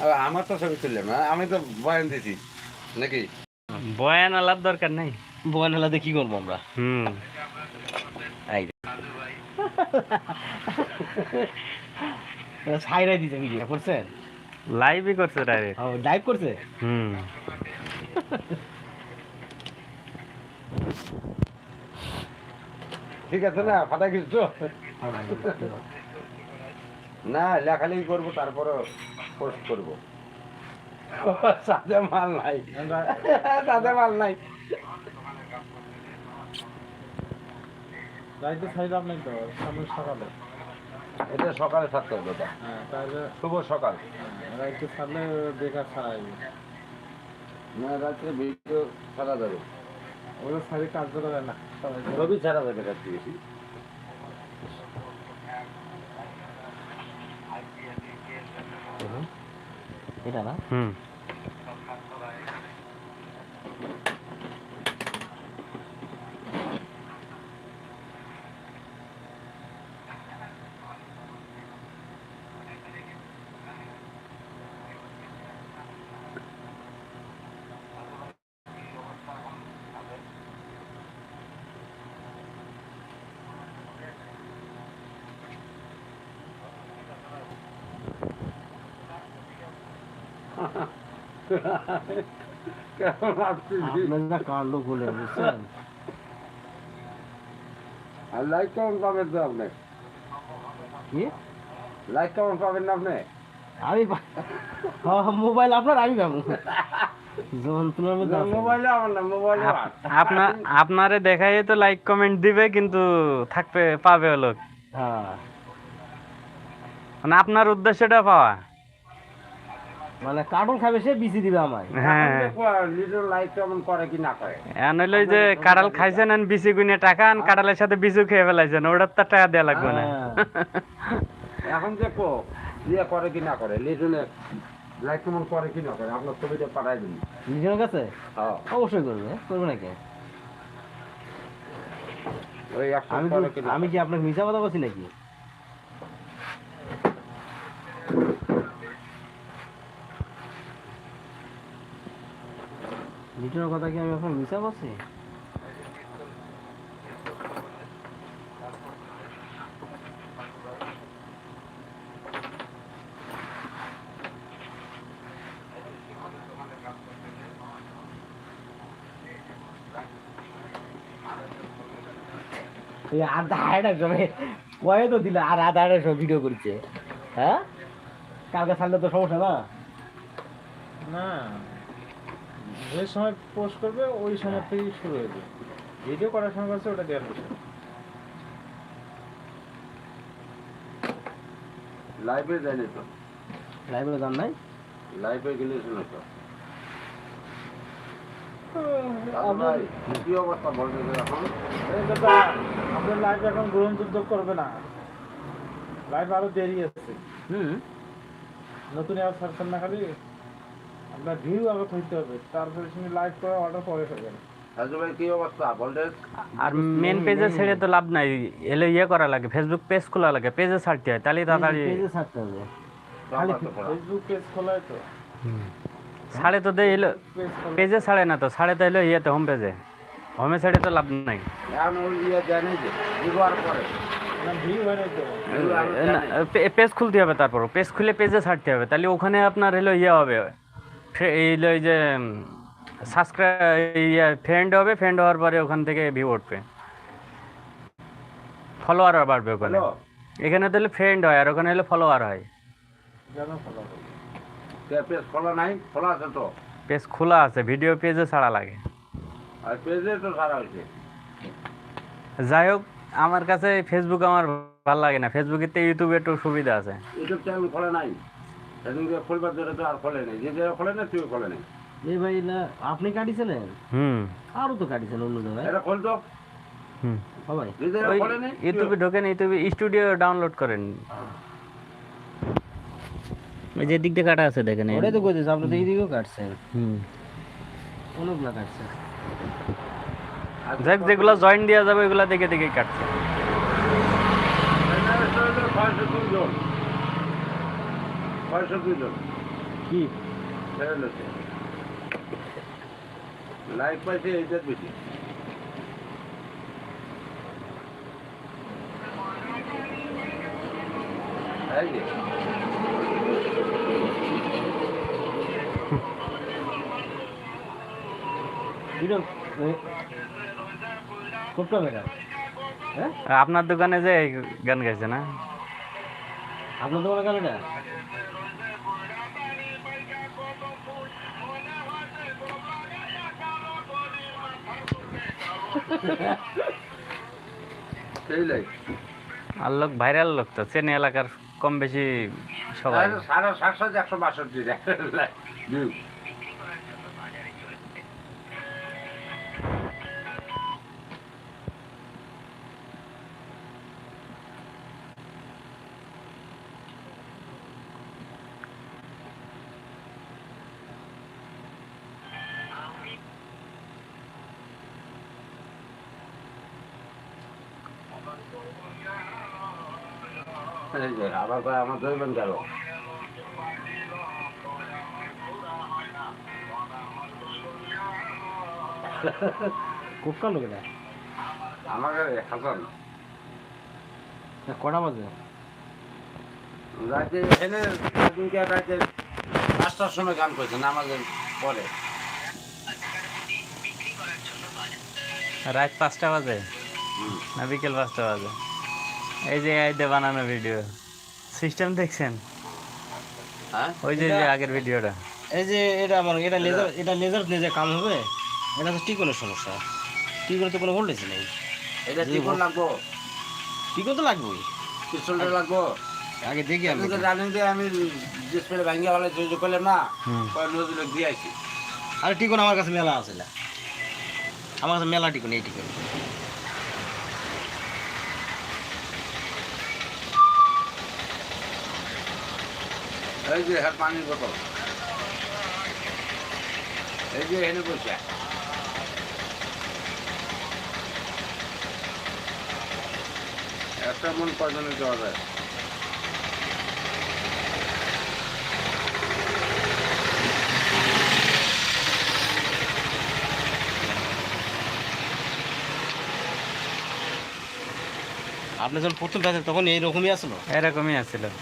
আর আমার তো ছবি তুললাম আমি তো বয়ান দিছি নাকি? বয়ান আলার দরকার নাই। বয়ান হলাতে কি করব আমরা? হুম। সাইরাই দিতে ভিডিও করছেন লাইভই করছে ডাইরেক্ট ডাইভ করছে? হুম। ঠিক আছে না ফাটা কিছু না লেখালেখি করব তারপরে পোস্ট করব। সাথে মাল নাই। সাথে মাল নাই। ছাইলাম নাই তো সামনে সকালে। এটা সকালে থাকতে হবে এটা হ্যাঁ তাহলে শুভ সকাল। রাইতে ছাড়লে বেকার ছাড়াই না রাত্রে ভিডিও ছাড়া যাবে। ওদের ছাড়ি কাজ করা যায় না। রবি ছাড়া যাবে রাত্রে বেশি। এটা না কেমন ভাবছিস আপনার যা কাণ্ড খুলে বুঝছেন আর লাইক কেমন পাবেন তো আপনি কি লাইক কেমন পাবেন না আপনি আমি মোবাইল আপনার আমি পাবো যন্ত্রণার মধ্যে আছেন। মোবাইলে আমার না মোবাইলে আমার। আপনার আপনারে দেখাই তো লাইক কমেন্ট দিবে কিন্তু থাকবে পাবে লোক হ্যাঁ মানে আপনার উদ্দেশ্যটা পাওয়া মানে কার্টুন খাবে সে বিসি দিবে আমায়। হ্যাঁ এখন লিটল লাইক কেমন করে কি না করে। এখন হইল যে কাঁড়াল খাইছেন আর বিচি গুনে টাকা আন কাঁড়ালের সাথে বিচু খেয়ে ফেলাইছেন ওটার তো টাকা দেওয়া লাগবে না। হ্যাঁ। এখন দেখো ইয়ে করে কি না করে লিটলে লাইক কেমন করে কি না করে আপনার ছবিটা পাঠাই দিন। নিজের কাছে? হ্যাঁ। অবশ্যই করবে করবে নাকি? আমি কি আমি কি আপনাকে মিশা কথা বলছি নাকি? মিটার কথা কি আমি এখন মিশা সময় কয়ে তো দিলে, আর আধা সময় ভিডিও করছে। হ্যাঁ? কালকে ছাড়লে তো সমস্যা না? না। যে সময় পোস্ট করবে ওই সময় থেকেই শুরু হয়ে যাবে। ভিডিও করার সময় আছে ওটা দেওয়ার বিষয়। লাইভে যায়নি তো? লাইব্রেরি দাম নাই? লাইভে গেলে শুনে তো। কি অবস্থা এখন? আপনার লাইভ এখন গ্রহণযোগ্য করবে না। লাইভ আরও দেরি আছে। হুম। নতুন অ্যাপ ছাড়ছেন না খালি। আপনার ভিউ আগে হইতে হবে। তারপরে তুমি লাইভ করে অর্ডার পরে রাজু ভাই কি অবস্থা? বলতে আর মেন পেজে ছেড়ে তো লাভ নাই। এলে ইয়ে করা লাগে ফেসবুক পেজ খোলা লাগে পেজে ছাড়তে হয় তাহলে তাড়াতাড়ি পেজে ছাড়তে হবে। ফেসবুক পেজ খোলায় তো। ছাড়ে তো পেজে ছাড়ে না তো ছাড়ে তো এলো ইয়েতে হোম পেজে হোমে ছাড়ে তো লাভ নাই। ইয়ে পেজ খুলতে হবে তারপর। পেজ খুলে পেজে ছাড়তে হবে তাহলে ওখানে আপনার হলো ইয়ে হবে। এই যে সাবস্ক্রাইব ফ্রেন্ড হবে ফ্রেন্ড হওয়ার পরে ওখান থেকে ভিউ উঠবে। ফলোয়ার বাড়বে ওখানে। এখানে তাহলে ফ্রেন্ড হয় আর ওখানে হলো ফলোয়ার হয়। পেজ খোলা নাই? খোলা আছে তো? পেজ খোলা আছে ভিডিও পেজে ছাড়া লাগে। আর পেজে তো সারা হয়েছে। যাই হোক আমার কাছে ফেসবুক আমার ভালো লাগে না। ফেসবুকেতে ইউটিউবে একটু সুবিধা আছে। ইউটিউব চ্যানেল খোলা নাই? ধরে তো আর খোলে নেই। যে খোলে না তুই খোলে নেই। এই ভাই না আপনি কাটিছিলেন? হুম। আরও তো কাটিছেন অন্য জায়গায়। এটা খোলতো হুম। সবাই। যে যে খোলে নেই ইউটিউবে ঢোকেন ইউটিউবে স্টুডিও ডাউনলোড করেন। ওই যে দিক দিয়ে কাটা আছে দেখেন এই- ওটাই তো কইতেছে আপনি তো এইদিকেও কাটছেন। হুম। অনেকগুলো কাটছেন। যাক যেগুলো জয়েন দেওয়া যাবে ওগুলা দেখে দেখে কাটছে। ছয়শো জন কি? লাইক পাইছে এইটার বেশি হ্যাঁ? আপনার দোকানে যে গান গাইছে না? আপনার দোকানে গেল না আর লোক ভাইরাল লোক তো চেনে এলাকার কম বেশি সবাই। সাড়ে সাতশো একশো বাষট্টি আবার আমার গেল। হাসান কটা বাজে? রাতে এনে দিনকে রাতে পাঁচটার সময় গান করছে নামাজের পরে। রাত পাঁচটা বাজে? না বিকেল পাঁচটা বাজে? এই যে যে বানানো ভিডিও সিস্টেম দেখছেন? হ্যাঁ? ওই যে যে আগের ভিডিওটা এই যে এটা আমার এটা লেজার এটা লেজার দিয়ে যে কাম হবে এটা তো টিকনের সমস্যা। টিকনে তো কোনো ভোল্টেজ নেই। এটা বল। লাগবো। টিকন তো লাগবেই। পিস্তলটা লাগবো। আগে দেখি আমি। জানেন যে আমি ডিসপ্লে ভাঙ্গিয়া ভালো যোগাযোগ করলাম না নজর দিয়ে আইছি। আরে টিকন আমার কাছে মেলা আছে না। আমার কাছে মেলা টিকন এই টিকন এই যে হ্যাঁ পানির বোতল। এই যে এখানে বসে। একটা মন কজনে দেওয়া যায়। আপনি যখন প্রথম পেয়েছেন তখন এইরকমই আসলো? এরকমই আছিল কি?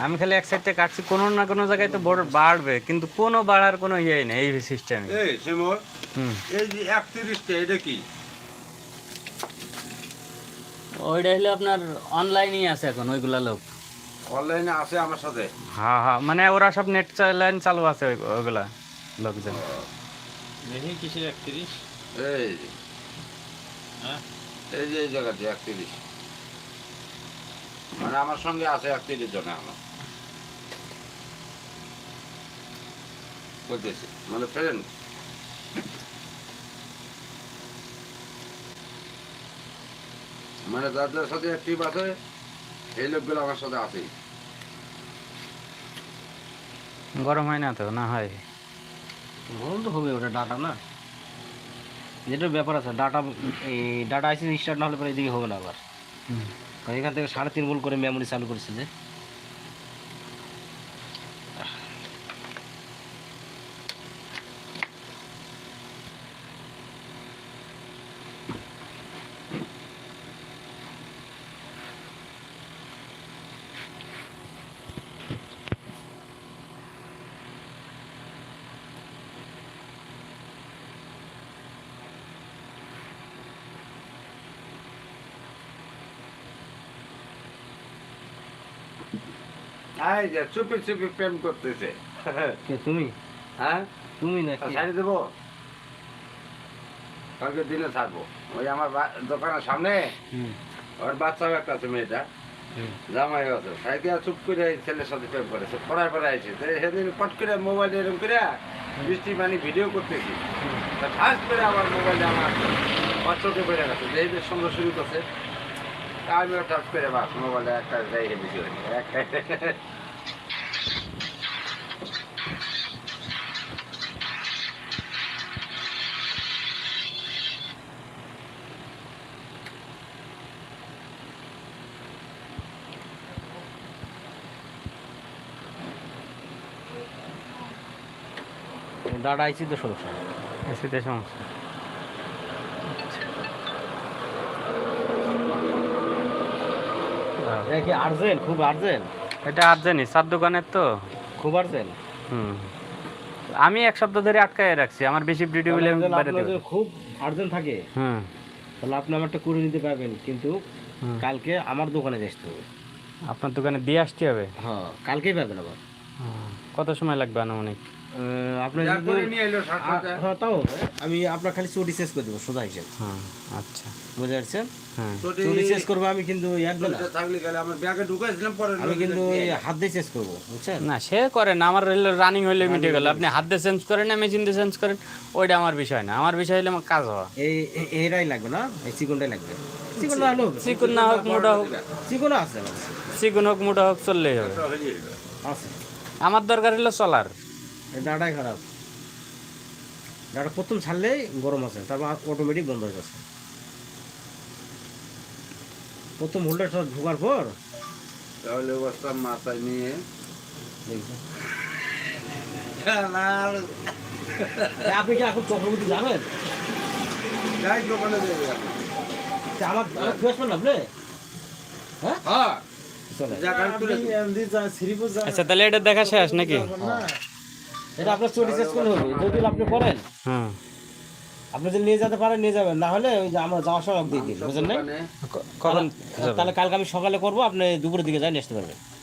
আমি খালি এক সাইডে কাটছি কোনো না কোনো জায়গায় তো বড় বাড়বে কিন্তু কোনো বাড়ার কোনো ইয়ে নেই এই সিস্টেমে এই শিমুল এই যে একত্রিশটা এটা কি? ওইটা হলো আপনার অনলাইনেই আছে এখন ওইগুলা লোক। অনলাইনে আছে আমার সাথে? হ্যাঁ হ্যাঁ মানে ওরা সব নেট লাইন চালু আছে ওই- ওইগুলা লোকজন। দেখি কিসের একত্রিশ। এই হ্যাঁ। এই যে এই জায়গাতে একত্রিশ। মানে আমার সঙ্গে আছে একত্রিশ জনে আমার। বলতেছি মানে ফ্রেন্ড মানে যাদের সাথে অ্যাক্টিভ আছে এই লোকগুলো আমার সাথে আছেই। গরম হয় না তো? না হয়? বলুন তো হবে ওটা ডাটা না। যেটা ব্যাপার আছে ডাটা এই ডাটা আইসি স্টার্ট না হলে পরে এদিকে হবে না আবার। এখান থেকে সাড়ে তিন ভোল্ট করে মেমোরি চালু করেছে যে এই যে চুপি চুপি প্রেম করতেছে। কে তুমি? হ্যাঁ? তুমি না ছাড়ি দেবো? কালকে দিনে থাকব। ওই আমার দোকানের সামনে? ওর বাচ্চাও একটা আছে মেয়েটা। জামাই আছে। সাইকেল চুপ করে ছেলের সাথে প্রেম করেছে পড়ায় পড়ায় আছে সেদিন পট করে মোবাইল এরকম করে বৃষ্টি পানি ভিডিও করতেছি। ফার্স্ট করে আমার মোবাইলে আমার বাচ্চাকে বেড়ে গেছে। যে সুন্দর শুরু করছে আমিও টাচ করে বাস মোবাইলে একটা যাই বেশি হয়নি একটা দাঁড়াইছি তো সমস্যা এসিতে সমস্যা। এটা কি আর্জেন্ট? খুব আর্জেন্ট? এটা আর্জেন্টই চার দোকানের তো। খুব আর্জেন্ট? হুম। আমি এক সপ্তাহ ধরে আটকায় রাখছি আমার বেশি ভিডিও বলে আমি বাইরে আপনার খুব আর্জেন্ট থাকে হুম। তাহলে আপনি আমারটা করে নিতে পারবেন কিন্তু কালকে আমার দোকানে আসতে হবে। আপনার দোকানে দিয়ে আসতে হবে? হ্যাঁ কালকেই পাবেন আবার। কত সময় লাগবে আনুমানিক? আপনার হ্যাঁ তাও? আমি আপনার খালি চটি শেষ করে দেবো সোজা হিসেবে। হুম আচ্ছা। বুঝতে পারছেন? হুম চটি চটি করব আমি কিন্তু আমি কিন্তু হাত দিয়ে শেষ করব বুঝছেন? না সে করেন আমার রানিং হইলে মিটে গেল। আপনি হাত দিয়ে চেঞ্জ করেন না মেশিন দিয়ে চেঞ্জ করেন ওইটা আমার বিষয় না। আমার বিষয় হলে আমার কাজ হওয়া। এই এই- এইটাই লাগবে না? এই চিকনটাই লাগবে। চিকন না হলেও চিকুন না হোক মোটা হোক। চিকন আছে আমার চিকুন হোক মোটা হোক চললেই হবে। আমার দরকার হলো চলার ডাটাই খারাপ। ডাটা প্রথম ছাড়লেই গরম আছে তারপর অটোমেটিক বন্ধ হয়ে যাচ্ছে। প্রথম হোল্ডার ঢোকার পর তাহলে অবস্থা মাথায় নিয়ে আপনি কি এখন চক্রবর্তী যাবেন? আমার আপনি? হ্যাঁ? চলে যা গাড়ি তুলে আপনি এমনি যা- শ্রীপুর যান আচ্ছা তাহলে এটা দেখা শেষ নাকি? না। এটা আপনার শেষ করে হবে। যদি আপনি করেন হুম আপনি যদি নিয়ে যেতে পারেন নিয়ে যাবেন। না হলে ওই যে আমরা যাওয়ার সময় দিয়ে দিন বুঝলেন? তাহলে কালকে আমি সকালে করব আপনি দুপুরের দিকে যাই নিয়ে আসতে পারবেন।